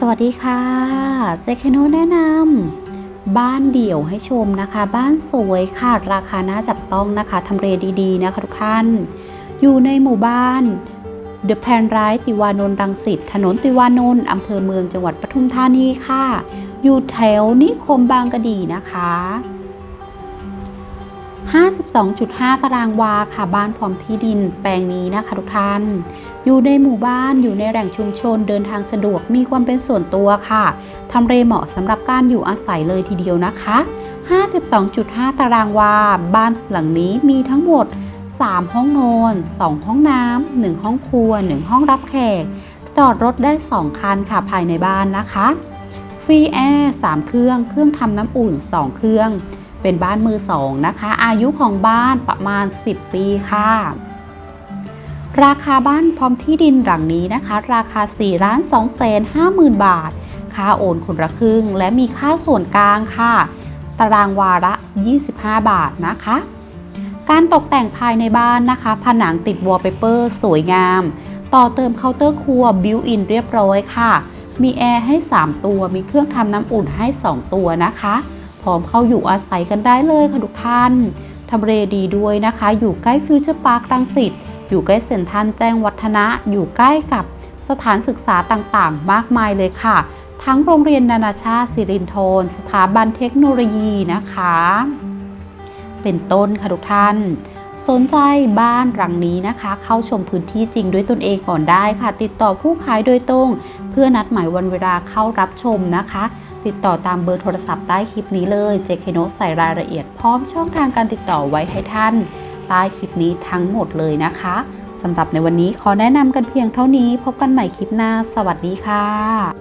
สวัสดีค่ะ เจคโนแนะนำบ้านเดี่ยวให้ชมนะคะ บ้านสวยค่ะ ราคาน่าจับต้องนะคะทำเลดีๆนะคะทุกท่าน อยู่ในหมู่บ้าน The p a n r i ติวานนท์รังสิตถนนติวานนท์อำเภอเมืองจังหวัดปทุมธานีค่ะ อยู่แถวนิคมบางกะดีนะคะ 52.5 ตารางวาค่ะบ้านพร้อมที่ดินแปลงนี้นะคะทุกท่าน อยู่ในหมู่บ้านอยู่ในแหล่งชุมชนเดินทางสะดวกมีความเป็นส่วนตัวค่ะทำเลเหมาะสำหรับการอยู่อาศัยเลยทีเดียวนะคะ 52.5 ตารางวา บ้านหลังนี้มีทั้งหมด 3 ห้องนอน 2 ห้องน้ำ 1 ห้องครัว 1 ห้องรับแขก จอดรถได้ 2 คันค่ะภายในบ้านนะคะ ฟรีแอร์ 3 เครื่อง เครื่องทำน้ำอุ่น 2 เครื่อง เป็นบ้านมือสองนะคะ อายุของบ้านประมาณ 10 ปีค่ะ ราคาบ้านพร้อมที่ดินหลังนี้นะคะ ราคา4ล้าน2แสน5หมื่นบาท ค่าโอนคนละครึ่ง และมีค่าส่วนกลางค่ะ ตารางวาละ25 บาทนะคะ การตกแต่งภายในบ้านนะคะ ผนังติดวอลเปเปอร์สวยงาม ต่อเติมเคาน์เตอร์ครัวบิวอินเรียบร้อยค่ะมีแอร์ให้ 3 ตัว มีเครื่องทำน้ำอุ่นให้ 2 ตัวนะคะ ร้อมเข้าอยู่อาศัยกันได้เลยค่ะทุกท่านทำเลดีด้วยนะคะ อยู่ใกล้ฟิวเจอร์พาร์ครังสิตอยู่ใกล้เซ็นทรัลแจ้งวัฒนะ อยู่ใกล้กับสถานศึกษาต่างๆ มากมายเลยค่ะ ทั้งโรงเรียนนานาชาติสิรินธรสถาบันเทคโนโลยีนะคะ เป็นต้นค่ะทุกท่าน สนใจบ้านหลังนี้นะคะ เข้าชมพื้นที่จริงด้วยตนเองก่อนได้ค่ะ ติดต่อผู้ขายโดยตรง พื่อนัดหมายวันเวลาเข้ารับชมนะคะ ติดต่อตามเบอร์โทรศัพท์ใต้คลิปนี้เลยเจคโนใส่รายละเอียดพร้อมช่องทางการติดต่อไว้ให้ท่านใต้คลิปนี้ทั้งหมดเลยนะคะสำหรับในวันนี้ขอแนะนำกันเพียงเท่านี้พบกันใหม่คลิปหน้า สวัสดีค่ะ